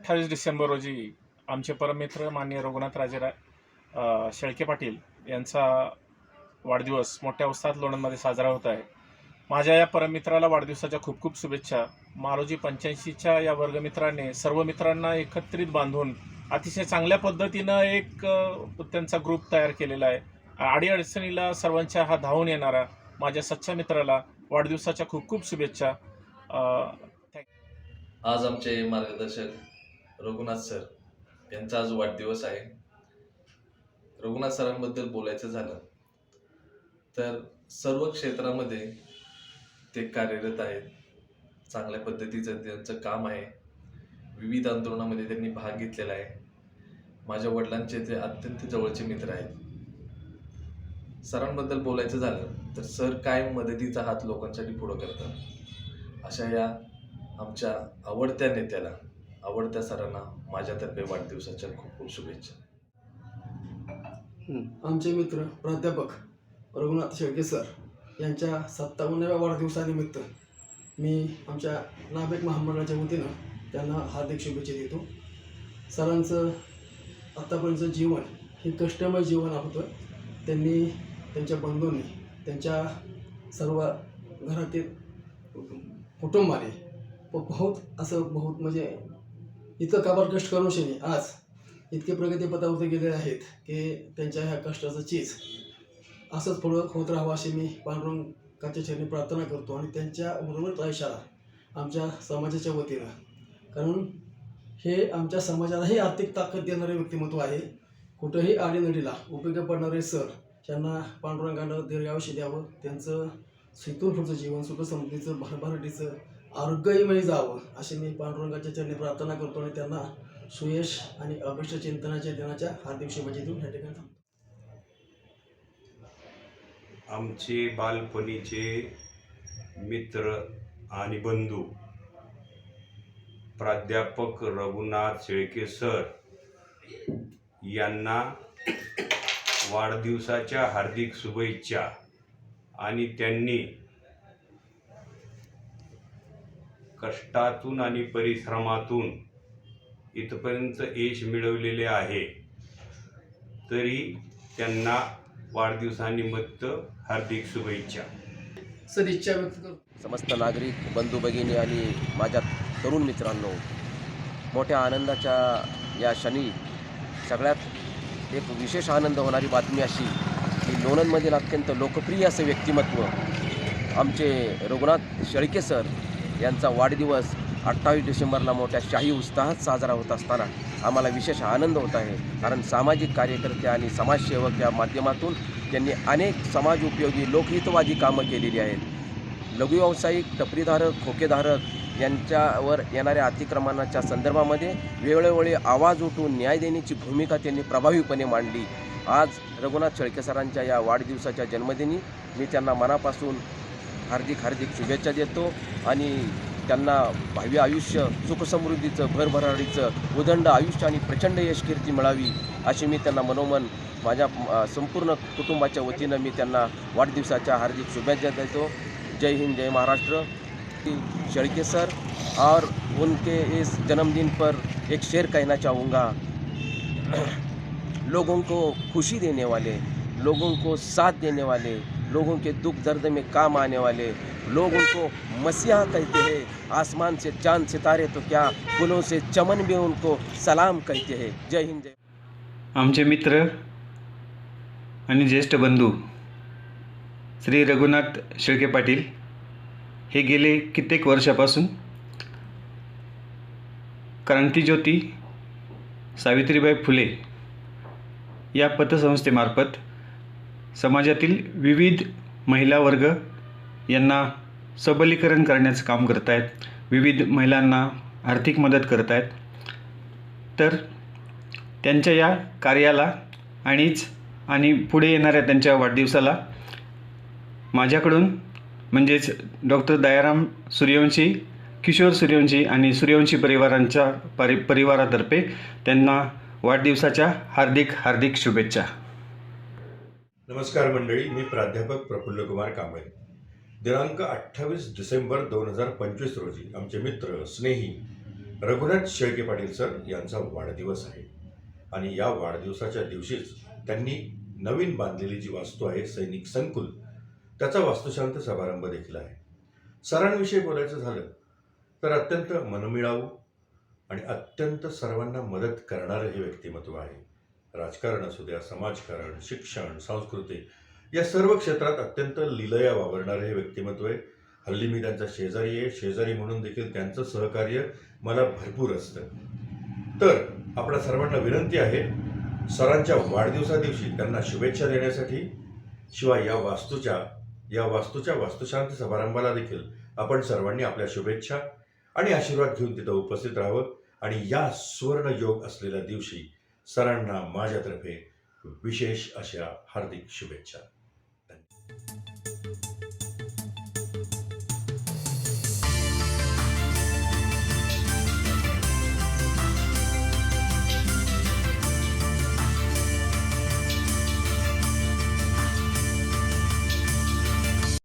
अठ्ठावीस डिसेंबर रोजी आमचे परममित्र मान्य रघुनाथ राजेरा शेळके पाटील यांचा वाढदिवस मोठ्या उत्साहात लोणंदमध्ये साजरा होत आहे. माझ्या या परममित्राला वाढदिवसाच्या खूप खूप शुभेच्छा. मालोजी पंच्याऐंशीच्या या वर्गमित्राने सर्व मित्रांना एकत्रित बांधून अतिशय चांगल्या पद्धतीनं एक त्यांचा ग्रुप तयार केलेला आहे. अडीअडचणीला सर्वांच्या हा धावून येणारा माझ्या सच्च्या मित्राला वाढदिवसाच्या खूप खूप शुभेच्छा. आज आमचे मार्गदर्शक रघुनाथ सर यांचा आज वाढदिवस आहे. रघुनाथ सरांबद्दल बोलायचं झालं तर सर्व क्षेत्रामध्ये ते कार्यरत आहेत. चांगल्या पद्धतीचं त्यांचं काम आहे. विविध आंदोलनामध्ये त्यांनी भाग घेतलेला आहे. माझ्या वडिलांचे ते अत्यंत जवळचे मित्र आहेत. सरांबद्दल बोलायचं झालं तर सर काय मदतीचा हात लोकांसाठी पुढं करतात. अशा या आमच्या आवडत्या नेत्याला आवडत्या सरांना माझ्यातर्फे वाढदिवसाच्या खूप खूप शुभेच्छा. आमचे मित्र प्राध्यापक रघुनाथ शेळके सर यांच्या सत्तावन्नाव्या वाढदिवसानिमित्त मी आमच्या नाभिक महामंडळाच्या वतीनं त्यांना हार्दिक शुभेच्छा देतो. सरांचं आत्तापर्यंतचं जीवन हे कष्टमय जीवन होतं. त्यांनी त्यांच्या बंधूंनी त्यांच्या सर्व घरातील कुटुंबाने बहुत असं बहुत म्हणजे इतकं काबाड कष्ट करून शनी आज इतके प्रगतीपथावरती गेले आहेत की त्यांच्या ह्या कष्टाचं चीज असंच पुढं होत राहावं अशी मी पांडुरंगाच्या चरणी प्रार्थना करतो आणि त्यांच्या बरोबर आयुष्याला आमच्या समाजाच्या वतीनं. कारण हे आमच्या समाजालाही आर्थिक ताकद देणारे व्यक्तिमत्व आहे. कुठंही आडीनडीला उपयोगी पडणारे सर त्यांना पांडुरंगानं दीर्घायुष्य द्यावं त्यांचं इथून पुढचं जीवन सुख समृद्धीचं भरभराटीचं आरोग्यमय म्हणजे जावं अशी मी पांडुरंगाच्या चरणी प्रार्थना करतो आणि त्यांना सुयश आणि अभिष्ट चिंतनाच्या दिनाच्या हार्दिक शुभेच्छा देऊन या ठिकाणी थांबतो. आमचे बालपणीचे मित्र आणि बंधू प्राध्यापक रघुनाथ शेळके सर यांना वाढदिवसाच्या हार्दिक शुभेच्छा आणि त्यांनी कष्टातून आणि परिश्रमातून इथपर्यंत यश मिळवलेले आहे. तरी त्यांना वाढदिवसानिमित्त हार्दिक शुभेच्छा. सदिच्छा व्यक्त करतो. समस्त नागरिक बंधू भगिनी आणि माझ्या तरुण मित्रांनो मोठ्या आनंदाच्या या क्षणी सगळ्यात एक विशेष आनंद होणारी बातमी अशी की लोणंदमधील अत्यंत लोकप्रिय असं व्यक्तिमत्व आमचे रघुनाथ शेळके सर यांचा वाढदिवस अठ्ठावीस डिसेंबरला मोठ्या शाही उत्साहात साजरा होत असताना आम्हाला विशेष आनंद होत आहे. कारण सामाजिक कार्यकर्ते आणि समाजसेवक या माध्यमातून त्यांनी अनेक समाज उपयोगी लोकहितवादी कामं केलेली आहेत. लघु व्यावसायिक टपरीधारक खोकेधारक यांच्यावर येणाऱ्या अतिक्रमणाच्या संदर्भामध्ये वेळोवेळी आवाज उठून न्याय देण्याची भूमिका त्यांनी प्रभावीपणे मांडली. आज रघुनाथ शेळके सरांच्या या वाढदिवसाच्या जन्मदिनी मी त्यांना मनापासून हार्दिक हार्दिक शुभेच्छा देतो आणि त्यांना भावी आयुष्य सुखसमृद्धीचं भरभराटीचं उदंड आयुष्य आणि प्रचंड यशकीर्ती मिळावी अशी मी त्यांना मनोमन माझ्या संपूर्ण कुटुंबाच्या वतीनं मी त्यांना वाढदिवसाच्या हार्दिक शुभेच्छा देतो. जय हिंद जय महाराष्ट्र. शेळके सर और उनके इस जन्मदिन पर एक शेर कहना चाहूँगा लोगों को खुशी देने वाले लोगों को साथ देने वाले लोगों के दुख दर्द में काम आने वाले लोग उनको मसीहा कहते हैं। आसमान से चांद सितारे तो क्या फूलों से चमन भी उनको सलाम कहते हैं। जय हिंद जय आमचे मित्र आणि ज्येष्ठ बंधू श्री रघुनाथ शेळके पाटील हे गेले कित्येक वर्षापासून क्रांतीज्योती सावित्रीबाई फुले या पतसंस्थेमार्फत समाजातील विविध महिला वर्ग यांना सबलीकरण करण्याचं काम करत आहेत विविध महिलांना आर्थिक मदत करत आहेत तर त्यांच्या या कार्याला आणिच आणि पुढे येणाऱ्या त्यांच्या वाढदिवसाला माझ्याकडून म्हणजेच डॉक्टर दयाराम सूर्यवंशी किशोर सूर्यवंशी आणि सूर्यवंशी परिवारांच्या परि परिवारातर्फे त्यांना वाढदिवसाच्या हार्दिक हार्दिक शुभेच्छा. नमस्कार मंडळी मी प्राध्यापक प्रफुल्ल कुमार कांबळे. दिनांक अठ्ठावीस डिसेंबर दोन हजार पंचवीस रोजी आमचे मित्र स्नेही रघुनाथ शेळके पाटील सर यांचा वाढदिवस आहे. आणि या वाढदिवसाच्या दिवशीच त्यांनी नवीन बांधलेली जी वास्तू आहे सैनिक संकुल त्याचा वास्तुशांत समारंभ देखील आहे. सरांविषयी बोलायचं झालं तर अत्यंत मनमिळावू आणि अत्यंत सर्वांना मदत करणारं हे व्यक्तिमत्व आहे. राजकारण असू द्या समाजकारण शिक्षण संस्कृती या सर्व क्षेत्रात अत्यंत लिलया वावरणारं हे व्यक्तिमत्व आहे. हल्ली मी त्यांचा शेजारी आहे. शेजारी म्हणून देखील त्यांचं सहकार्य मला भरपूर असतं. तर आपल्या सर्वांना विनंती आहे सरांच्या वाढदिवसादिवशी त्यांना शुभेच्छा देण्यासाठी शिवाय या वास्तूच्या या वास्तूच्या वास्तुशांत समारंभाला देखील आपण सर्वांनी आपल्या शुभेच्छा आणि आशीर्वाद घेऊन तिथं उपस्थित राहावं. आणि या सुवर्ण योग असलेल्या दिवशी सरांना माझ्यातर्फे विशेष अशा हार्दिक शुभेच्छा.